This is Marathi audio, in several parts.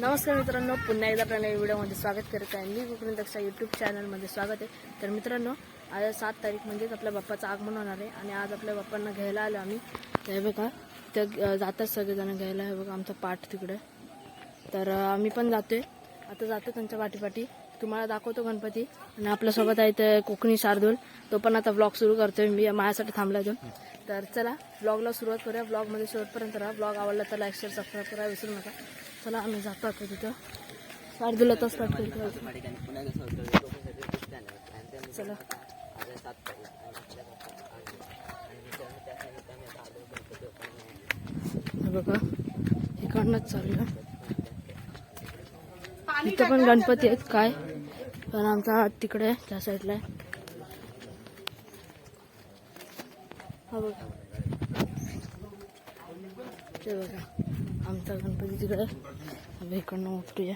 नमस्कार मित्रांनो पुन्हा एकदा आपल्या नवीन व्हिडिओमध्ये स्वागत करत आहे. मी कोकणी दक्षा यूट्यूब चॅनलमध्ये स्वागत आहे. तर मित्रांनो आज सात तारीख म्हणजेच आपल्या बाप्पाचं आगमन होणार आहे आणि आज आपल्या बाप्पांना घ्यायला आलो आम्ही. तर हे बघा ते जातात सगळेजण घ्यायला. हे बघा आमचा पाठ तिकडे. तर आम्ही पण जातोय. आता जातो त्यांच्या पाठीपाठी. तुम्हाला दाखवतो गणपती. आणि आपल्यासोबत आहे ते कोकणी शार्दूल. तो पण आता ब्लॉग सुरू करतोय. मी माझ्यासाठी थांबला तो तर चला ब्लॉगला सुरुवात करूया. ब्लॉगमध्ये शेवटपर्यंत राहा. ब्लॉग आवडला तर लाईक शेअर सबस्क्राईब करा. विसरू नका. चला आम्ही जातो आता तिथं. शार्दूल आता स्टार्ट करतो चला. हे बघा इकडनंच चालू आहे. इथं पण गणपती आहेत काय? पण आमचा हात तिकडे त्या साईडला आहे. हा बघा. ते बघा. आमचा गणपती तिकडे. आम्ही इकडनं उतरूया.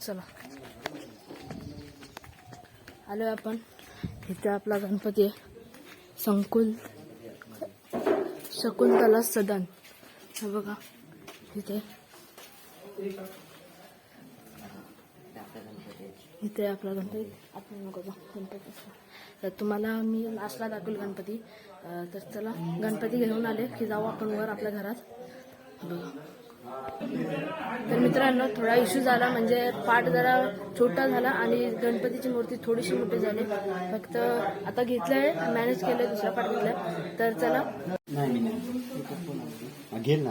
चला. आलो आपण. इथे आपला गणपती आहे. संकुल शकुंतला सदन. हे बघा. इथे. इथे आपला गणपती आपण नको गणपती तर तुम्हाला मी लास्टला दाखवेल गणपती. तर चला गणपती घेऊन आले की जाऊ आपण वर आपल्या घरात. बघा. तर मित्रांनो थोडा इश्यू झाला म्हणजे पाठ जरा छोटा झाला आणि गणपतीची मूर्ती थोडीशी मोठी झाली. फक्त आता घेतलंय मॅनेज केलंय दुसरा पाठ घेतलाय. तर चला. घेईल ना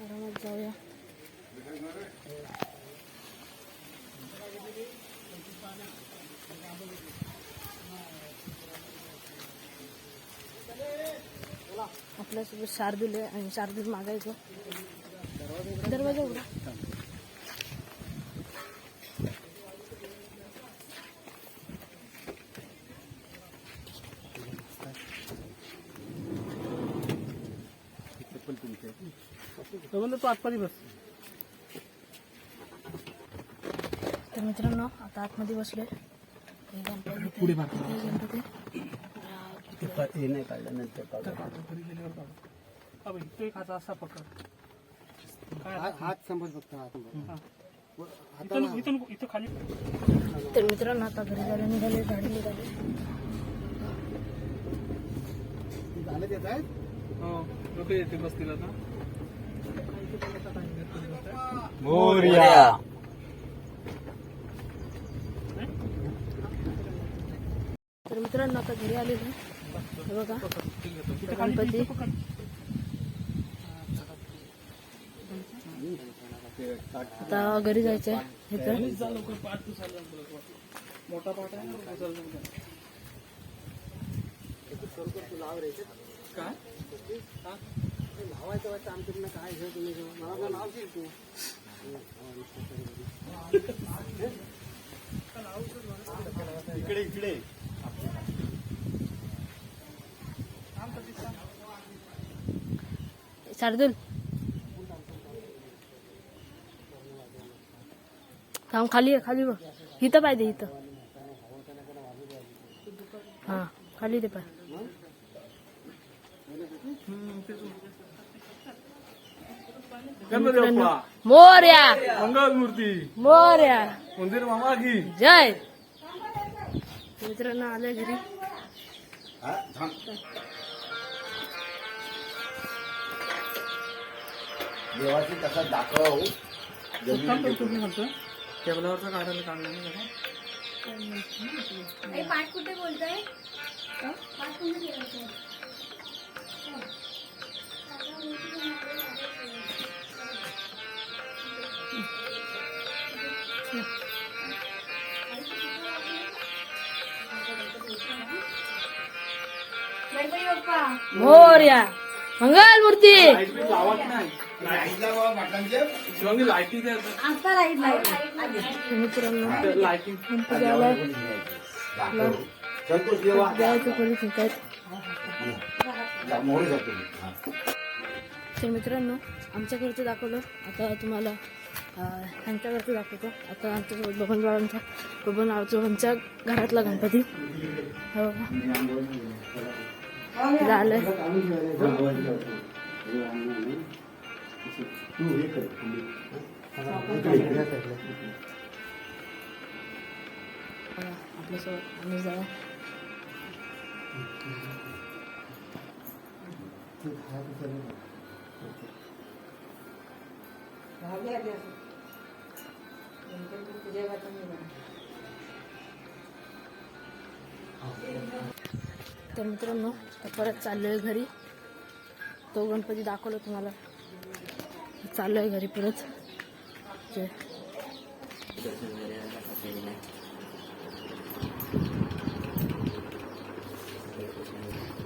आरामात जाऊया. आपल्यासोबत शार्दूल आहे आणि शार्दूल मागायचं. दरवाजा उघडा. तू आतमध्ये बस. तर मित्रांनो आता आतमध्ये बसलोय. हे गणपती पुढे हे गणपती. हे नाही काढलं नंतर तो एक हात असा पकड. हात समज फक्त हात इथून इथून इथं खाली. तर मित्रांनो आता घरी जायला निघाले गाडी निघाली. झालं हो लोक येते बसतील आता. मोर्या. तर मित्रांनो आता घरी आलेलो हे बघा गणपती. आता घरी जायचंय मोठा पाठ आहे. काय? लावायचं वाटतं आमच्याकडनं काय घेऊ तुम्ही मला नाव शिक तू इकडे इकडे. शार्दूल. थांब खाली आहे खाली बघ. इथं पाहिजे इथं. हा खाली ते बाप्पा मोर्या मंगल मूर्ती मोर्या मंदिर मामा की जय मित्रांनो आले घरी देवाची कसा दाखव. मी म्हणतो. टेबलावरचा काढायला काढलं नाही का? पाठ कुठे बोलताय? पाठ कुठे मोर्या मंगल मूर्ती. लावत तर मित्रांनो आमच्या घरचं दाखवलं. आता तुम्हाला ह्यांच्याकडचं घरचं दाखवतो. आता आमच्यासोबत बबन बाळांचा बबन आजोबांच्या घरातला गणपती. हो. आम्ही जाऊ तर मित्रांनो परत चाललोय घरी. तो गणपती दाखवला तुम्हाला. चाललोय घरी परत. ते-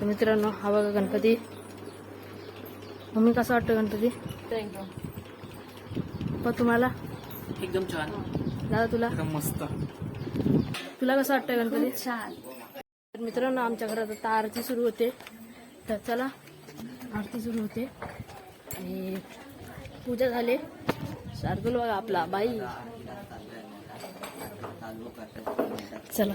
तर मित्रांनो हा बघा गणपती. मम्मी कसा वाटतं गणपती? पण तुम्हाला? एकदम छान. दादा तुला? मस्त. तुला कसं वाटतं गणपती? छान. तर मित्रांनो आमच्या घरात आता आरती सुरू होते. तर चला आरती सुरू होते. आणि पूजा झाली. शार्दूल बघा आपला बाई. चला.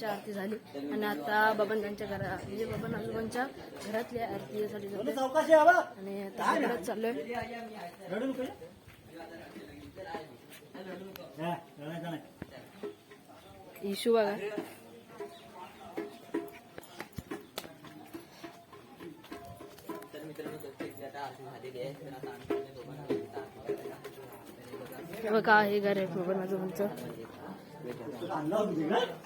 घरची आरती झाली. आणि आता बबन घरा म्हणजे बबन आजोबांच्या घरातली आरतीसाठी जातोय. चौकाशी आला आणि आता घरात चाललोय. इशू बघा. बघा हे घर आहे बबन आजोबांचं?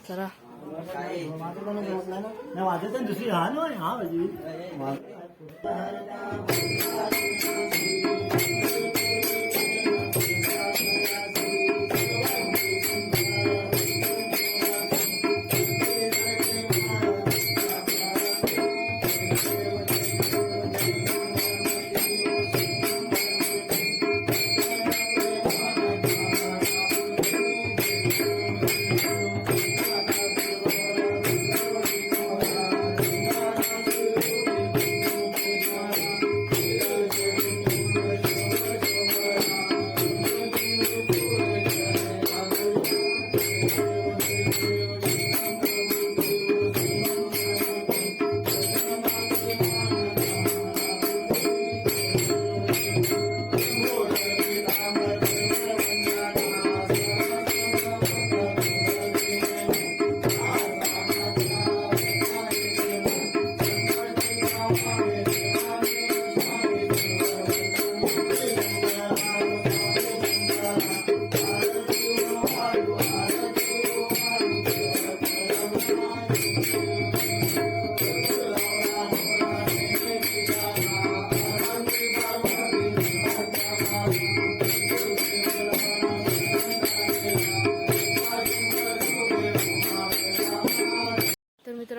चला. माझं पण जमत नाही ना. नाही, वाजत आहे दुसरी हा ना हा माझी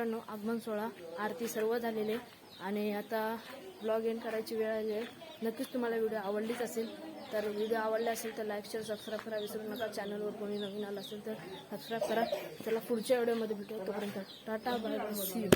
मित्रांनो आगमन सोहळा आरती सर्व झालेले आणि आता ब्लॉग एंड करायची वेळ आली आहे. नक्कीच तुम्हाला व्हिडिओ आवडलीच असेल तर व्हिडिओ आवडला असेल तर लाईक शेअर सबस्क्राईब करा. विसरू नका चॅनलवर कोणी नवीन आलं असेल तर सबस्क्राईब करा. त्याला पुढच्या व्हिडिओमध्ये भेटू. तोपर्यंत tata bye bye see you